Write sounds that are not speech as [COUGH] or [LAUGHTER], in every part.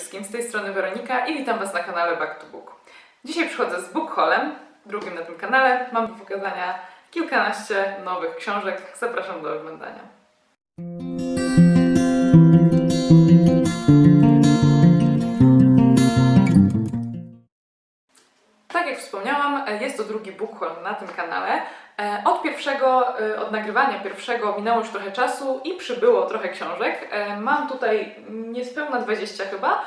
wszystkim, z tej strony Weronika i witam Was na kanale Back to Book. Dzisiaj przychodzę z book haulem, drugim na tym kanale. Mam do pokazania kilkanaście nowych książek. Zapraszam do oglądania. Tak jak wspomniałam, jest to drugi book na tym kanale. E, Od pierwszego, e, od nagrywania pierwszego minęło już trochę czasu i przybyło trochę książek. E, Mam tutaj niespełna 20 chyba.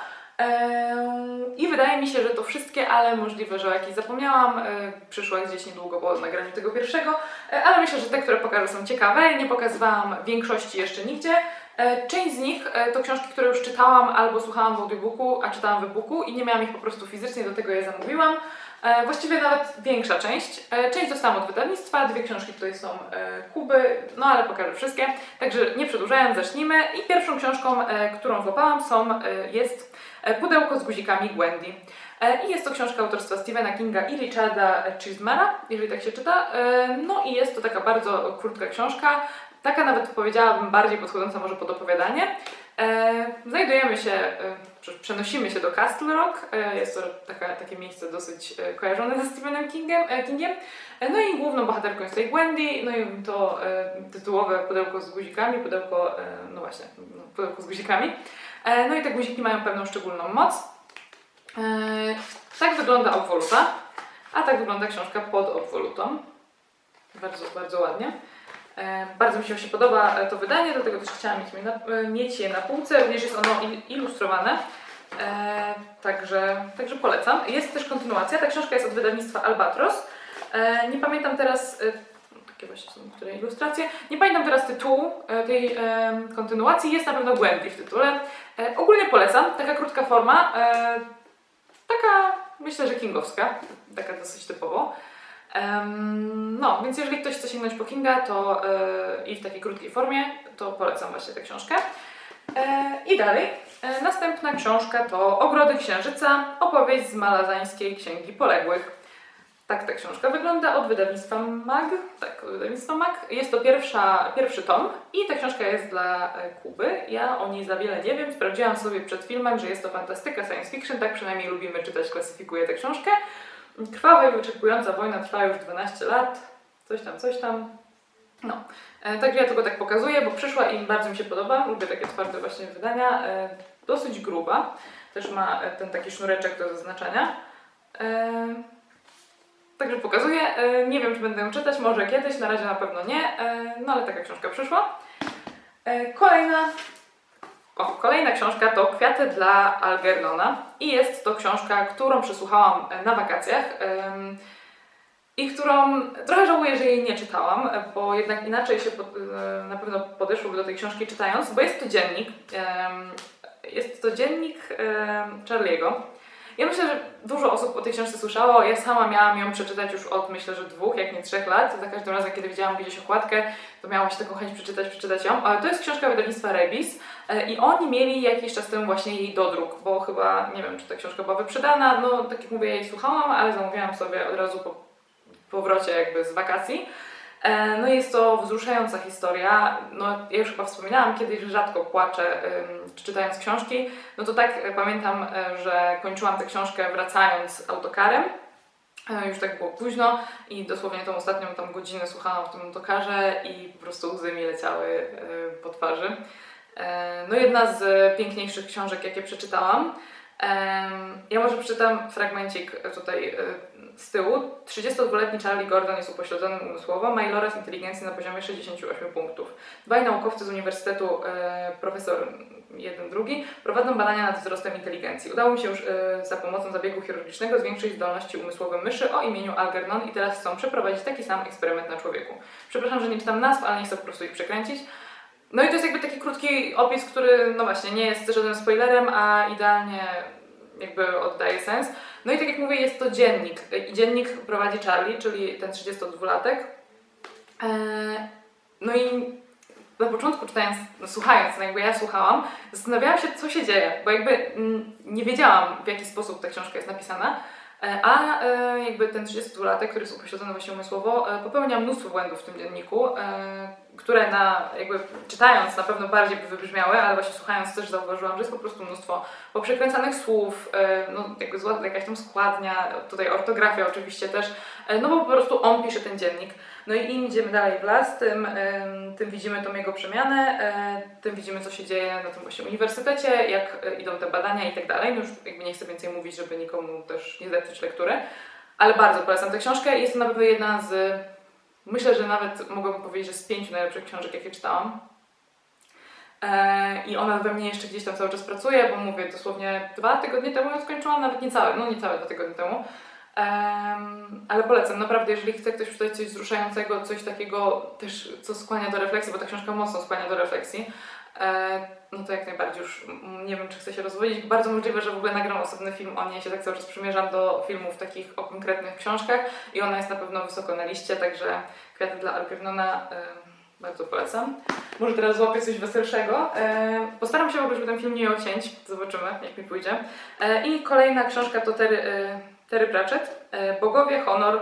I wydaje mi się, że to wszystkie, ale możliwe, że o jakiejś zapomniałam. Przyszła gdzieś niedługo po nagraniu tego pierwszego, ale myślę, że te, które pokażę są ciekawe. Nie pokazywałam większości jeszcze nigdzie. Część z nich to książki, które już czytałam albo słuchałam w audiobooku, a czytałam w e-booku i nie miałam ich po prostu fizycznie, do tego je zamówiłam. E, Właściwie nawet większa część. E, Część dostałam od wydawnictwa, dwie książki tutaj są e, Kuby, no ale pokażę wszystkie. Także nie przedłużając, zacznijmy. I pierwszą książką, którą złapałam są, jest Pudełko z guzikami Gwendy. I jest to książka autorstwa Stephena Kinga i Richarda Chismara, jeżeli tak się czyta. No i jest to taka bardzo krótka książka, taka nawet powiedziałabym bardziej podchodząca może pod opowiadanie. Znajdujemy się, przenosimy się do Castle Rock. E, Jest to taka, takie miejsce dosyć e, kojarzone ze Stephenem Kingiem. e, Kingiem. No i główną bohaterką jest tutaj Wendy, no i to tytułowe pudełko z guzikami, pudełko, no właśnie, no, pudełko z guzikami. No i te guziki mają pewną szczególną moc. Tak wygląda obwoluta, a tak wygląda książka pod obwolutą. Bardzo, bardzo ładnie. E, Bardzo mi się właśnie podoba e, to wydanie, dlatego też chciałam mieć, je na, e, mieć je na półce. Również jest ono il- ilustrowane, także, także polecam. Jest też kontynuacja. Ta książka jest od wydawnictwa Albatros. Nie pamiętam teraz, takie właśnie są niektóre ilustracje, nie pamiętam teraz tytułu tej kontynuacji. Jest na pewno Gwendy w tytule. Ogólnie polecam, taka krótka forma, taka myślę, że kingowska, taka dosyć typowo. No, więc jeżeli ktoś chce sięgnąć po Kinga to, e, i w takiej krótkiej formie, to polecam właśnie tę książkę. E, I dalej. E, następna książka to Ogrody Księżyca, opowieść z malazańskiej Księgi Poległych. Tak ta książka wygląda od wydawnictwa MAG. Tak, od wydawnictwa MAG. Jest to pierwsza, pierwszy tom i ta książka jest dla Kuby. Ja o niej za wiele nie wiem. Sprawdziłam sobie przed filmem, że jest to fantastyka, science fiction. Tak przynajmniej lubimy czytać, klasyfikuję tę książkę. Krwawa i wyczerpująca wojna trwa już 12 lat. Coś tam, coś tam. No, e, także ja tylko tak pokazuję, bo przyszła i bardzo mi się podoba. Lubię takie twarde właśnie wydania. E, dosyć gruba. Też ma e, ten taki sznureczek do zaznaczania. E, Także pokazuję. E, Nie wiem, czy będę ją czytać, może kiedyś, na razie na pewno nie, e, no ale taka książka przyszła. E, Kolejna, kolejna książka to Kwiaty dla Algernona i jest to książka, którą przesłuchałam e, na wakacjach i którą trochę żałuję, że jej nie czytałam, bo jednak inaczej się pod, e, na pewno podeszłoby do tej książki czytając, bo jest to dziennik, jest to dziennik Charlie'ego. Ja myślę, że dużo osób o tej książce słyszało. Ja sama miałam ją przeczytać już od myślę, że dwóch, jak nie trzech lat. Za każdym razem, kiedy widziałam gdzieś okładkę, to miałam się taką chęć przeczytać, przeczytać ją. Ale to jest książka wydawnictwa Rebis e, i oni mieli jakiś czas temu właśnie jej dodruk, bo chyba, nie wiem, czy ta książka była wyprzedana. No, tak jak mówię, ja jej słuchałam, ale zamówiłam sobie od razu po powrocie jakby z wakacji. E, No jest to wzruszająca historia. No, ja już chyba wspominałam kiedyś, że rzadko płaczę czytając książki. No to tak pamiętam, e, że kończyłam tę książkę wracając autokarem. E, Już tak było późno i dosłownie tą ostatnią tam godzinę słuchałam w tym autokarze i po prostu łzy mi leciały po twarzy. No jedna z piękniejszych książek, jakie przeczytałam. Ja może przeczytam fragmencik tutaj z tyłu. 32-letni Charlie Gordon jest upośledzony umysłowo, ma iloraz inteligencji na poziomie 68 punktów. Dwaj naukowcy z Uniwersytetu, e, profesor jeden, drugi, prowadzą badania nad wzrostem inteligencji. Udało mi się już e, za pomocą zabiegu chirurgicznego zwiększyć zdolności umysłowe myszy o imieniu Algernon i teraz chcą przeprowadzić taki sam eksperyment na człowieku. Przepraszam, że nie czytam nazw, ale nie chcę po prostu ich przekręcić. No i to jest jakby taki krótki opis, który no właśnie nie jest żadnym spoilerem, a idealnie jakby oddaje sens. No i tak jak mówię, jest to dziennik. I dziennik prowadzi Charlie, czyli ten 32-latek. Eee, No i na początku czytając, no słuchając, no jakby ja słuchałam, zastanawiałam się, co się dzieje, bo jakby mm, nie wiedziałam, w jaki sposób ta książka jest napisana. E, A e, jakby ten 32-latek, który jest upośledzony właśnie umysłowo, e, popełnia mnóstwo błędów w tym dzienniku. E, które na, jakby czytając na pewno bardziej by wybrzmiały, ale właśnie słuchając też zauważyłam, że jest po prostu mnóstwo poprzekręcanych słów, e, no jakby zła, jakaś tam składnia, tutaj ortografia oczywiście też, e, no bo po prostu on pisze ten dziennik. No i im idziemy dalej w las, tym, em, tym widzimy tą jego przemianę, e, tym widzimy co się dzieje na tym właśnie uniwersytecie, jak e, idą te badania i tak dalej. No już jakby nie chcę więcej mówić, żeby nikomu też nie zepsuć lektury, ale bardzo polecam tę książkę. Jest to na pewno jedna z, myślę, że nawet mogłabym powiedzieć, że z pięciu najlepszych książek, jakie czytałam. E, I ona we mnie jeszcze gdzieś tam cały czas pracuje, bo mówię, dosłownie dwa tygodnie temu ją skończyłam, nawet niecałe, no niecałe dwa tygodnie temu. Em, ale polecam, naprawdę, jeżeli chce ktoś przeczytać coś wzruszającego, coś takiego też, co skłania do refleksji, bo ta książka mocno skłania do refleksji, no to jak najbardziej już nie wiem, czy chcę się rozwodzić. Bardzo możliwe, że w ogóle nagram osobny film o niej, się tak cały czas przymierzam do filmów takich o konkretnych książkach i ona jest na pewno wysoko na liście, także Kwiaty dla Alpiernona e, bardzo polecam. Może teraz złapię coś weselszego. E, postaram się w ogóle, żeby ten film nie ocięć, zobaczymy jak mi pójdzie. E, I kolejna książka to Terry, e, Terry Pratchett, e, Bogowie, Honor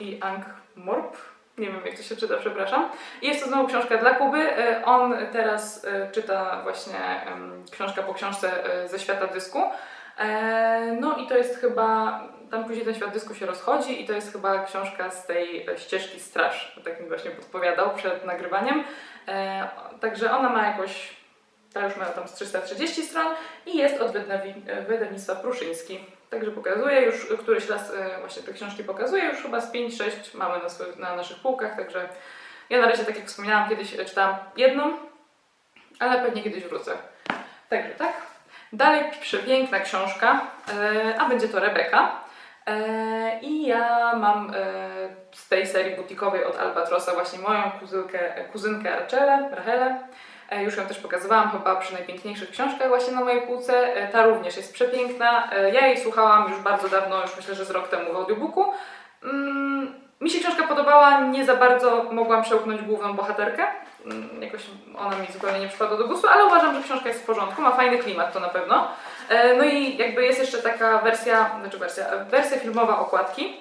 i Ankh-Morp. Nie wiem, jak to się czyta, przepraszam. I jest to znowu książka dla Kuby. E, On teraz e, czyta właśnie em, książka po książce e, ze świata dysku. No i to jest chyba, tam później ten świat dysku się rozchodzi i to jest chyba książka z tej ścieżki Straż, tak mi właśnie podpowiadał przed nagrywaniem. Także ona ma jakoś, ta już ma tam z 330 stron i jest od wydawni- wydawnictwa Pruszyński. Także pokazuję już, któryś raz e, właśnie te książki pokazuję, już chyba z 5-6 mamy na, swoich, na naszych półkach, także ja na razie, tak jak wspominałam, kiedyś czytałam jedną, ale pewnie kiedyś wrócę. Także tak. Dalej przepiękna książka, e, a będzie to Rebeka. E, I ja mam z tej serii butikowej od Albatrosa właśnie moją kuzynkę, kuzynkę Archelę, Rachelę. E, Już ją też pokazywałam chyba przy najpiękniejszych książkach właśnie na mojej półce. E, Ta również jest przepiękna. E, Ja jej słuchałam już bardzo dawno, już myślę, że z rok temu w audiobooku. Mm, Mi się książka podobała, nie za bardzo mogłam przełknąć główną bohaterkę. Mm, Jakoś ona mi zupełnie nie przypadła do gustu, ale uważam, że książka jest w porządku, ma fajny klimat to na pewno. No i jakby jest jeszcze taka wersja, znaczy wersja, wersja filmowa okładki.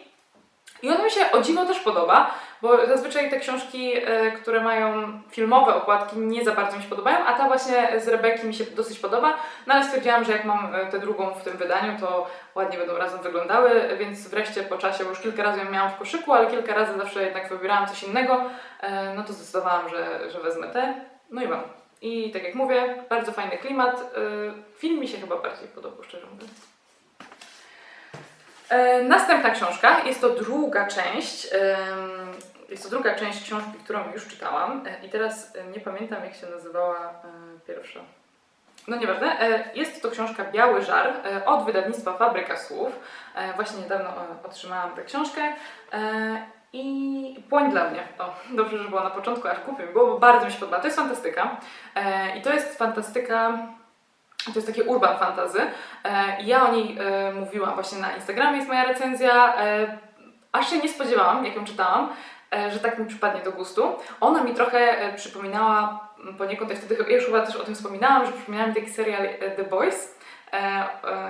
I ona mi się o dziwo też podoba, bo zazwyczaj te książki, e, które mają filmowe okładki, nie za bardzo mi się podobają, a ta właśnie z Rebeki mi się dosyć podoba. No ale stwierdziłam, że jak mam e, tę drugą w tym wydaniu, to ładnie będą razem wyglądały, więc wreszcie po czasie, bo już kilka razy ją miałam w koszyku, ale kilka razy zawsze jednak wybierałam coś innego, e, no to zdecydowałam, że, że wezmę tę. No i mam. I tak jak mówię, bardzo fajny klimat. Film mi się chyba bardziej podobał, szczerze mówiąc. E, Następna książka, jest to druga część. Jest to druga część książki, którą już czytałam. E, I teraz e, nie pamiętam, jak się nazywała pierwsza. No nieważne. Jest to książka Biały Żar od wydawnictwa Fabryka Słów. Właśnie niedawno otrzymałam tę książkę. I płoń dla mnie. O, dobrze, że była na początku, aż kupię bo bardzo mi się podoba. To jest fantastyka. I to jest fantastyka. To jest takie urban fantasy. E, Ja o niej e, mówiłam właśnie na Instagramie, jest moja recenzja. E, Aż się nie spodziewałam, jak ją czytałam, że tak mi przypadnie do gustu. Ona mi trochę przypominała poniekąd, ja wtedy już chyba też o tym wspominałam, że przypominała mi taki serial The Boys.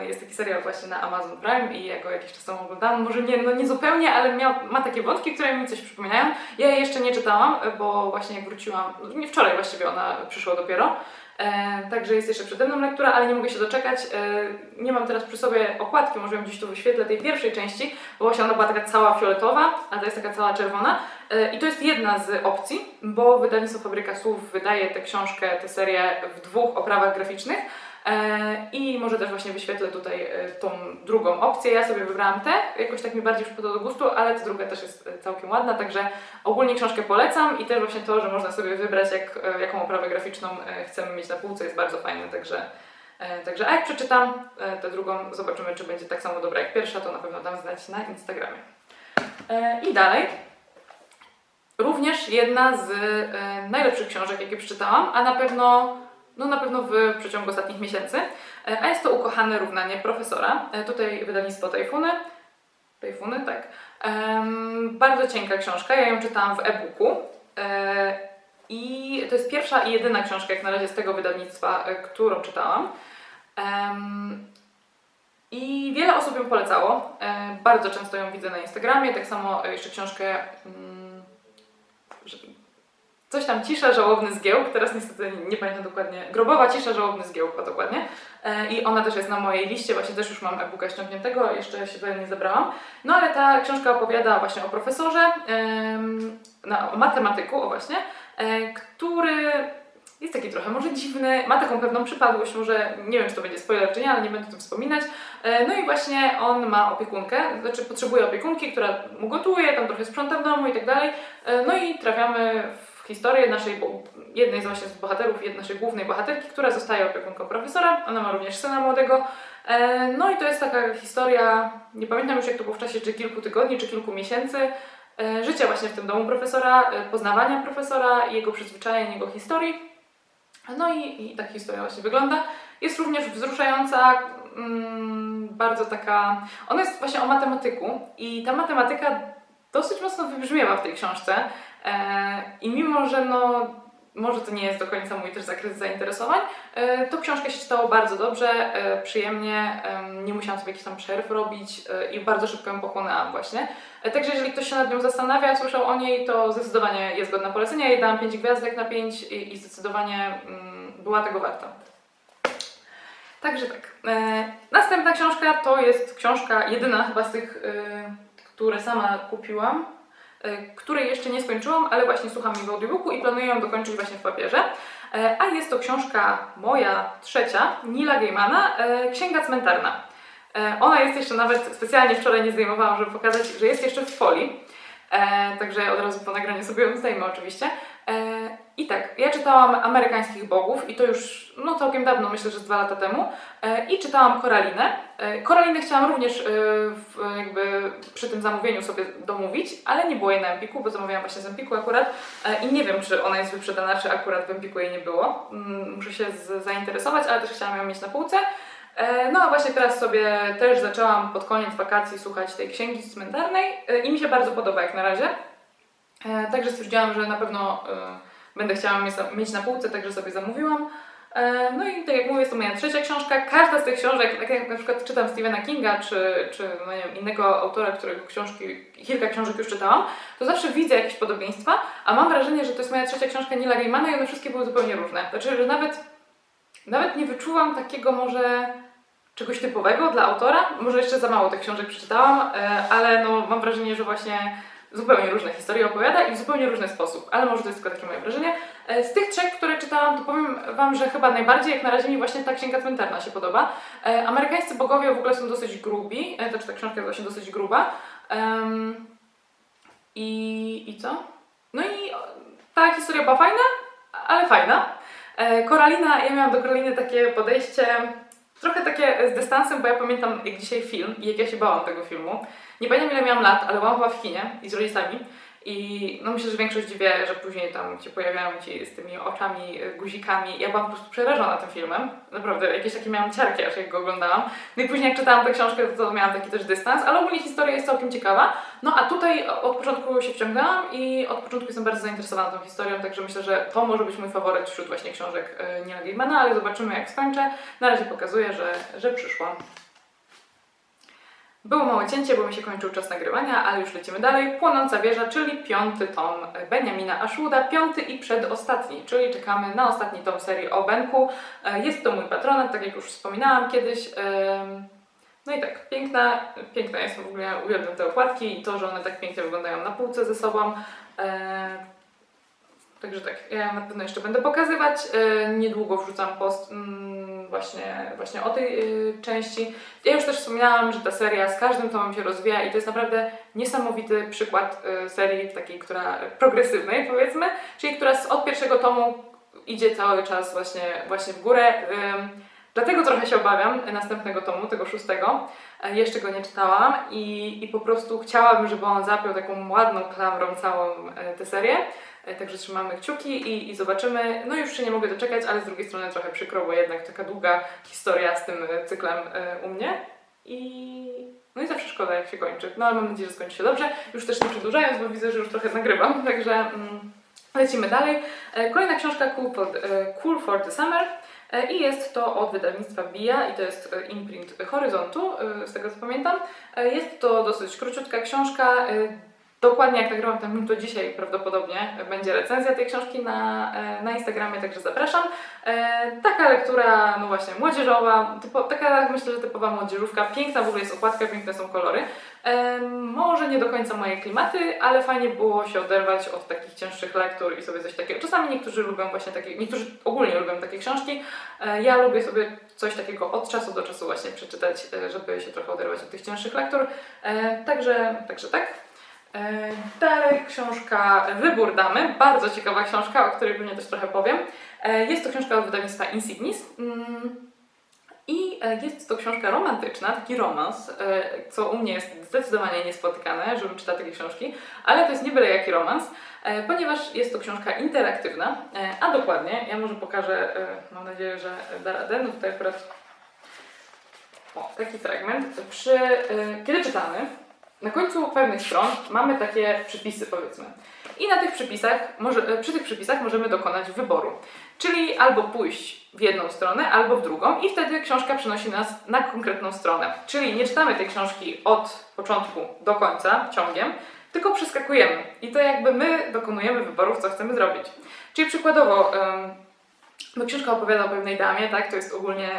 Jest taki serial właśnie na Amazon Prime i ja go jakiś czas temu oglądałam. Może nie, no nie zupełnie, ale miał, ma takie wątki, które mi coś przypominają. Ja jeszcze nie czytałam, bo właśnie jak wróciłam, nie wczoraj właściwie ona przyszła dopiero. E, także jest jeszcze przede mną lektura, ale nie mogę się doczekać. E, nie mam teraz przy sobie okładki, może ją gdzieś tu wyświetlę tej pierwszej części, bo właśnie ona była taka cała fioletowa, a to jest taka cała czerwona. E, I to jest jedna z opcji, bo wydawnictwo Fabryka Słów wydaje tę książkę, tę serię w dwóch oprawach graficznych. E, I może też właśnie wyświetlę tutaj e, tą drugą opcję. Ja sobie wybrałam tę, jakoś tak mi bardziej przypadła do gustu, ale ta druga też jest e, całkiem ładna, także ogólnie książkę polecam i też właśnie to, że można sobie wybrać jak, jaką oprawę graficzną chcemy mieć na półce jest bardzo fajne, także, także a jak przeczytam tę drugą, zobaczymy czy będzie tak samo dobra jak pierwsza, to na pewno dam znać na Instagramie. I dalej. Również jedna z najlepszych książek, jakie przeczytałam, a na pewno, no na pewno w przeciągu ostatnich miesięcy. E, a jest to Ukochane równanie profesora. E, tutaj wydawnictwo Tajfuny. Tajfuny, tak. Em, bardzo cienka książka, ja ją czytałam w e-booku. E, I to jest pierwsza i jedyna książka, jak na razie z tego wydawnictwa, którą czytałam. Em, I wiele osób ją polecało. Bardzo często ją widzę na Instagramie. Tak samo jeszcze książkę. Mm, coś tam cisza, żałobny zgiełk, teraz niestety nie pamiętam dokładnie, grobowa cisza, żałobny zgiełk, dokładnie. E, I ona też jest na mojej liście, właśnie też już mam e-booka ściągniętego, jeszcze się tutaj nie zabrałam. No ale ta książka opowiada właśnie o profesorze, na, o matematyku, o właśnie, e, który jest taki trochę może dziwny, ma taką pewną przypadłość, może nie wiem czy to będzie spoiler czy nie, ale nie będę o tym wspominać. E, No i właśnie on ma opiekunkę, znaczy potrzebuje opiekunki, która mu gotuje, tam trochę sprząta w domu i tak dalej. No i trafiamy w historię naszej, jednej z właśnie z bohaterów, jednej naszej głównej bohaterki, która zostaje opiekunką profesora. Ona ma również syna młodego. E, No i to jest taka historia, nie pamiętam już jak to było w czasie, czy kilku tygodni, czy kilku miesięcy, e, życia właśnie w tym domu profesora, e, poznawania profesora, jego przyzwyczajeń, jego historii. No i, i tak historia właśnie wygląda. Jest również wzruszająca, mm, bardzo taka. Ona jest właśnie o matematyku i ta matematyka dosyć mocno wybrzmiewa w tej książce. E, I mimo, że no, może to nie jest do końca mój też zakres zainteresowań, e, to książkę się czytało bardzo dobrze, e, przyjemnie, em, nie musiałam sobie jakichś tam przerw robić i bardzo szybko ją pochłonęłam właśnie. Także jeżeli ktoś się nad nią zastanawia, słyszał o niej, to zdecydowanie jest godna polecenia. Jej dałam 5 gwiazdek na 5 i, zdecydowanie mm, była tego warta. Także tak. Następna książka to jest książka jedyna chyba z tych, e, które sama kupiłam, której jeszcze nie skończyłam, ale właśnie słucham jej w audiobooku i planuję ją dokończyć właśnie w papierze. E, a jest to książka moja trzecia, Nila Gaimana, e, Księga Cmentarna. Ona jest jeszcze nawet, specjalnie wczoraj nie zdejmowałam, żeby pokazać, że jest jeszcze w folii. Także od razu po nagraniu sobie ją zdejmę oczywiście. Tak, ja czytałam Amerykańskich Bogów i to już no, całkiem dawno, myślę, że z dwa lata temu. E, I czytałam Koralinę. E, Koralinę chciałam również e, w, jakby przy tym zamówieniu sobie domówić, ale nie było jej na Empiku, bo zamawiałam właśnie z Empiku akurat. I nie wiem, czy ona jest wyprzedana, czy akurat w Empiku jej nie było. Mm, Muszę się zainteresować, ale też chciałam ją mieć na półce. No a właśnie teraz sobie też zaczęłam pod koniec wakacji słuchać tej księgi cmentarnej i mi się bardzo podoba jak na razie. Także stwierdziłam, że na pewno będę chciała mieć na- półce, także sobie zamówiłam. E, No i tak jak mówię, jest to moja trzecia książka. Każda z tych książek, tak jak na przykład czytam Stephena Kinga, czy, czy no nie wiem, innego autora, którego książki, kilka książek już czytałam, to zawsze widzę jakieś podobieństwa, a mam wrażenie, że to jest moja trzecia książka Nila Gaimana i one wszystkie były zupełnie różne. Znaczy, że nawet, nawet nie wyczuwam takiego może czegoś typowego dla autora. Może jeszcze za mało tych książek przeczytałam, e, ale no, mam wrażenie, że właśnie zupełnie różne historie opowiada i w zupełnie różny sposób, ale może to jest tylko takie moje wrażenie. E, Z tych trzech, które czytałam, to powiem Wam, że chyba najbardziej jak na razie mi właśnie ta księga cmentarna się podoba. E, Amerykańscy bogowie w ogóle są dosyć grubi, e, znaczy ta książka jest właśnie dosyć gruba. Em, I, I co? No i ta historia była fajna, ale fajna. Koralina, ja miałam do Koraliny takie podejście trochę takie z dystansem, bo ja pamiętam jak dzisiaj film i jak ja się bałam tego filmu. Nie pamiętam ile miałam lat, ale byłam chyba w kinie i z rodzicami. I no myślę, że większość wie, że później tam się pojawiają ci z tymi oczami, y, guzikami. Ja byłam po prostu przerażona tym filmem. Naprawdę, jakieś takie miałam ciarki, aż jak go oglądałam. No i później jak czytałam tę książkę, to miałam taki też dystans, ale ogólnie historia jest całkiem ciekawa. No a tutaj od początku się wciągnęłam i od początku jestem bardzo zainteresowana tą historią, także myślę, że to może być mój faworyt wśród właśnie książek y, Nila Gaimana, ale zobaczymy jak skończę. Na razie pokazuję, że, że przyszłam. Było małe cięcie, bo mi się kończył czas nagrywania, ale już lecimy dalej. Płonąca wieża, czyli piąty tom Benjamina Ashwooda, piąty i przedostatni, czyli czekamy na ostatni tom serii o Benku. E, Jest to mój patronat, tak jak już wspominałam kiedyś. No i tak, piękna, piękna jest w ogóle, uwielbiam te okładki i to, że one tak pięknie wyglądają na półce ze sobą. E, Także tak, ja na pewno jeszcze będę pokazywać. E, Niedługo wrzucam post mm, właśnie, właśnie o tej y, części. Ja już też wspominałam, że ta seria z każdym tomem się rozwija i to jest naprawdę niesamowity przykład y, serii takiej, która progresywnej powiedzmy, czyli która od pierwszego tomu idzie cały czas właśnie, właśnie w górę. Dlatego trochę się obawiam następnego tomu, tego szóstego. E, Jeszcze go nie czytałam i, i po prostu chciałabym, żeby on zapiął taką ładną klamrą całą e, tę serię. E, Także trzymamy kciuki i, i zobaczymy. No już się nie mogę doczekać, ale z drugiej strony trochę przykro, bo jednak taka długa historia z tym cyklem u mnie. I no i zawsze szkoda jak się kończy. No ale mam nadzieję, że skończy się dobrze. Już też nie przedłużając, bo widzę, że już trochę nagrywam, [LAUGHS] także mm, lecimy dalej. Kolejna książka Cool for, cool for the Summer. E, I jest to od wydawnictwa BIA i to jest e, imprint Horyzontu, e, z tego co pamiętam. Jest to dosyć króciutka książka. Dokładnie jak nagrywam ten film, to dzisiaj prawdopodobnie będzie recenzja tej książki na, e, na Instagramie, także zapraszam. E, taka lektura, no właśnie, młodzieżowa, typo, taka myślę, że typowa młodzieżówka. Piękna w ogóle jest okładka, piękne są kolory. E, może nie do końca moje klimaty, ale fajnie było się oderwać od takich cięższych lektur i sobie coś takiego. Czasami niektórzy lubią właśnie takie, niektórzy ogólnie lubią takie książki. Ja lubię sobie coś takiego od czasu do czasu właśnie przeczytać, żeby się trochę oderwać od tych cięższych lektur. Także, także tak. E, Dalej książka Wybór Damy, bardzo ciekawa książka, o której pewnie też trochę powiem. E, Jest to książka od wydawnictwa Insignis Mm, i e, jest to książka romantyczna, taki romans, co u mnie jest zdecydowanie niespotykane, żebym czytała takie książki, ale to jest nie byle jaki romans, ponieważ jest to książka interaktywna, a dokładnie, ja może pokażę, mam nadzieję, że da radę, no tutaj akurat o, taki fragment. Przy, kiedy czytamy, na końcu pewnych stron mamy takie przypisy, powiedzmy. I na tych przypisach, może, y, przy tych przypisach możemy dokonać wyboru. Czyli albo pójść w jedną stronę, albo w drugą, i wtedy książka przenosi nas na konkretną stronę. Czyli nie czytamy tej książki od początku do końca ciągiem, tylko przeskakujemy. I to jakby my dokonujemy wyborów, co chcemy zrobić. Czyli przykładowo, ym, no książka opowiada o pewnej damie, tak, to jest ogólnie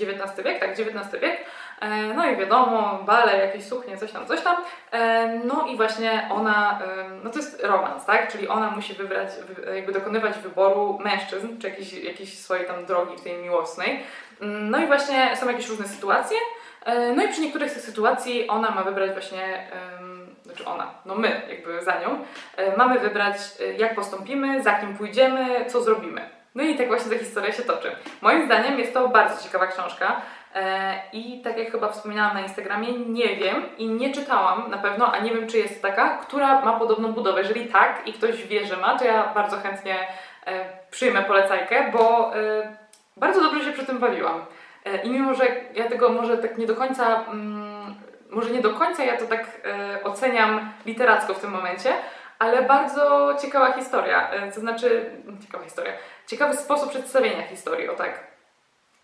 XIX wiek, tak, XIX wiek, e, no i wiadomo, bale, jakieś suknie, coś tam, coś tam, e, no i właśnie ona, no to jest romans, tak, czyli ona musi wybrać, wy, jakby dokonywać wyboru mężczyzn, czy jakiejś, jakiejś swojej tam drogi w tej miłosnej, Mm, no i właśnie są jakieś różne sytuacje, e, no i przy niektórych z tych sytuacji ona ma wybrać właśnie, znaczy ona, no my jakby za nią, mamy wybrać jak postąpimy, za kim pójdziemy, co zrobimy. No i tak właśnie ta historia się toczy. Moim zdaniem jest to bardzo ciekawa książka e, i tak jak chyba wspominałam na Instagramie, nie wiem i nie czytałam na pewno, a nie wiem czy jest taka, która ma podobną budowę. Jeżeli tak i ktoś wie, że ma, to ja bardzo chętnie e, przyjmę polecajkę, bo e, bardzo dobrze się przy tym bawiłam. I mimo, że ja tego może tak nie do końca, mm, może nie do końca ja to tak oceniam literacko w tym momencie, ale bardzo ciekawa historia, e, to znaczy, ciekawa historia, ciekawy sposób przedstawienia historii, o tak.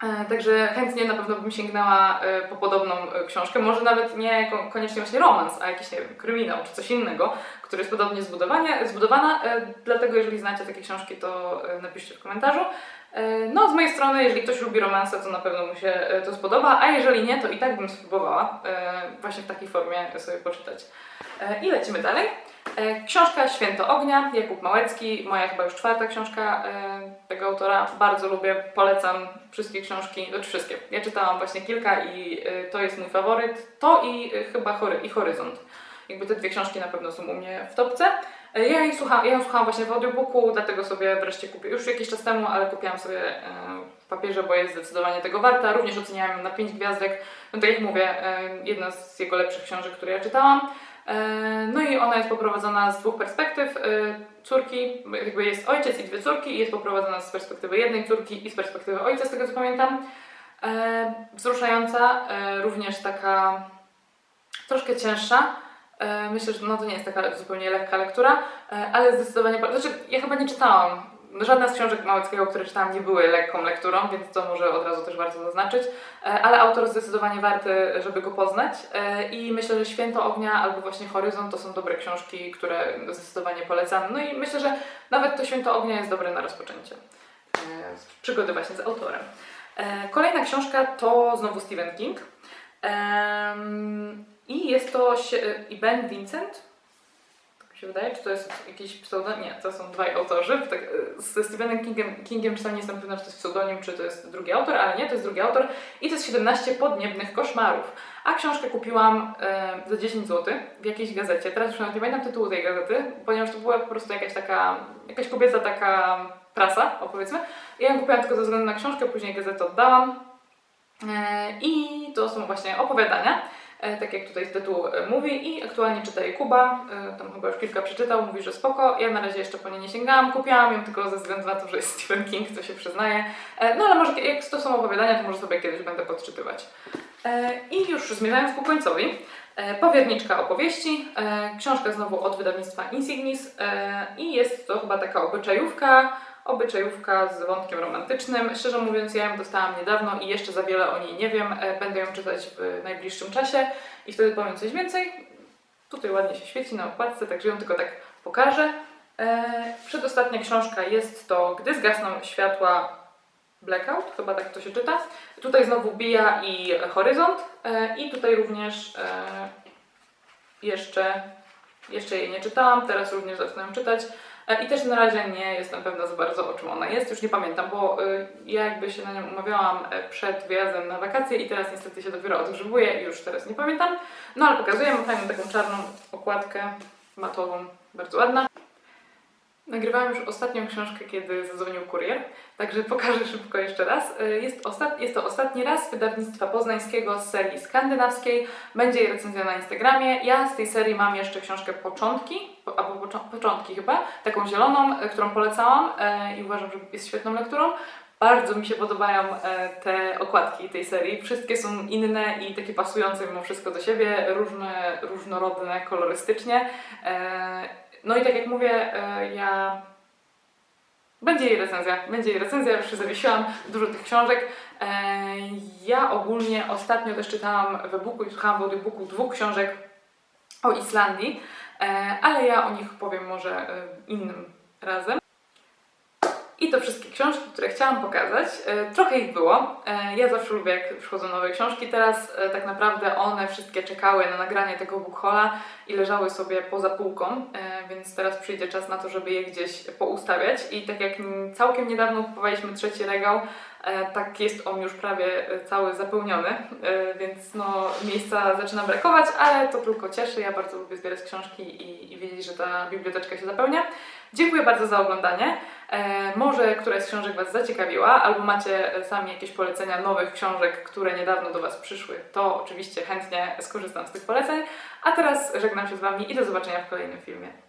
E, Także chętnie na pewno bym sięgnęła e, po podobną książkę, może nawet nie ko- koniecznie właśnie romans, a jakiś, nie wiem, kryminał czy coś innego, który jest podobnie zbudowana, dlatego jeżeli znacie takie książki, to napiszcie w komentarzu. No, z mojej strony, jeżeli ktoś lubi romanse, to na pewno mu się to spodoba, a jeżeli nie, to i tak bym spróbowała właśnie w takiej formie sobie poczytać. I lecimy dalej. E, Książka Święto Ognia, Jakub Małecki, moja chyba już czwarta książka e, tego autora. Bardzo lubię, polecam wszystkie książki, znaczy wszystkie. Ja czytałam właśnie kilka i e, to jest mój faworyt. To i chyba Hory, i Horyzont. Jakby te dwie książki na pewno są u mnie w topce. Ja, jej słucham, ja ją słuchałam właśnie w audiobooku, dlatego sobie wreszcie kupię. Już jakiś czas temu, ale kupiłam sobie w papierze, bo jest zdecydowanie tego warta. Również oceniałam ją na 5 gwiazdek. No tak jak mówię, jedna z jego lepszych książek, które ja czytałam. E, No i ona jest poprowadzona z dwóch perspektyw. E, Córki, jakby jest ojciec i dwie córki, i jest poprowadzona z perspektywy jednej córki i z perspektywy ojca, z tego co pamiętam. E, Wzruszająca, również taka troszkę cięższa. Myślę, że no to nie jest taka zupełnie lekka lektura, ale zdecydowanie. Znaczy, ja chyba nie czytałam. Żadna z książek Małeckiego, które czytałam, nie były lekką lekturą, więc to może od razu też warto zaznaczyć. E, Ale autor zdecydowanie warty, żeby go poznać. E, I myślę, że Święto Ognia albo właśnie Horyzont to są dobre książki, które zdecydowanie polecam. No i myślę, że nawet to Święto Ognia jest dobre na rozpoczęcie e, przygody właśnie z autorem. Kolejna książka to znowu Stephen King. I jest to i Ben Vincent. Się wydaje, czy to jest jakiś pseudonim? Nie, to są dwaj autorzy. Tak, e, ze Stephenem Kingiem, Kingiem nie jestem pewna, czy to jest pseudonim, czy to jest drugi autor, ale nie, to jest drugi autor. I to jest 17 podniebnych koszmarów. A książkę kupiłam e, za 10 zł w jakiejś gazecie. Teraz już nawet nie pamiętam tytułu tej gazety, ponieważ to była po prostu jakaś taka, jakaś kobieca taka prasa, opowiedzmy. Ja ją kupiłam tylko ze względu na książkę, później gazetę oddałam. E, I to są właśnie opowiadania, tak jak tutaj tytuł e, mówi. I aktualnie czyta je Kuba, e, tam chyba już kilka przeczytał, mówi, że spoko. Ja na razie jeszcze po nie nie sięgałam, kupiłam ją tylko ze względu na to, że jest Stephen King, co się przyznaje. E, No ale może jak to są opowiadania, to może sobie kiedyś będę podczytywać. E, I już zmierzając ku końcowi, e, Powierniczka opowieści, e, książka znowu od wydawnictwa Insignis e, i jest to chyba taka obyczajówka, obyczajówka z wątkiem romantycznym. Szczerze mówiąc, ja ją dostałam niedawno i jeszcze za wiele o niej nie wiem. E, Będę ją czytać w najbliższym czasie i wtedy powiem coś więcej. Tutaj ładnie się świeci na okładce, także ją tylko tak pokażę. E, przedostatnia książka jest to Gdy zgasną światła Blackout, chyba tak to się czyta. Tutaj znowu Bija i Horyzont e, i tutaj również jeszcze, jeszcze jej nie czytałam, teraz również zacznę ją czytać. E, I też na razie nie jestem pewna za bardzo o czym ona jest, już nie pamiętam, bo y, ja jakby się na nią umawiałam e, przed wyjazdem na wakacje i teraz niestety się dopiero odgrzewuję i już teraz nie pamiętam. No ale pokazuję, mam fajną taką czarną okładkę matową, bardzo ładna. Nagrywałam już ostatnią książkę, kiedy zadzwonił kurier, także pokażę szybko jeszcze raz. Y, Jest, ostat... jest to ostatni raz wydawnictwa poznańskiego z serii skandynawskiej. Będzie jej recenzja na Instagramie. Ja z tej serii mam jeszcze książkę Początki, po- albo Początki chyba, taką zieloną, y, którą polecałam y, i uważam, że jest świetną lekturą. Bardzo mi się podobają te okładki tej serii. Wszystkie są inne i takie pasujące mimo wszystko do siebie, różne, różnorodne kolorystycznie. No i tak jak mówię, e, ja będzie jej recenzja, będzie jej recenzja, już się zawiesiłam, dużo tych książek. E, Ja ogólnie ostatnio też czytałam w e-booku i słuchałam w audiobooku dwóch książek o Islandii, e, ale ja o nich powiem może innym razem. I to wszystkie książki, które chciałam pokazać. E, Trochę ich było. E, Ja zawsze lubię, jak przychodzą nowe książki. Teraz e, tak naprawdę one wszystkie czekały na nagranie tego bookhola i leżały sobie poza półką, więc teraz przyjdzie czas na to, żeby je gdzieś poustawiać. I tak jak całkiem niedawno kupowaliśmy trzeci regał, tak jest on już prawie e, cały zapełniony, e, więc no miejsca zaczyna brakować, ale to tylko cieszy. Ja bardzo lubię zbierać książki i, i wiedzieć, że ta biblioteczka się zapełnia. Dziękuję bardzo za oglądanie. E, może któraś z książek Was zaciekawiła, albo macie e, sami jakieś polecenia nowych książek, które niedawno do Was przyszły, to oczywiście chętnie skorzystam z tych poleceń. A teraz żegnam się z Wami i do zobaczenia w kolejnym filmie.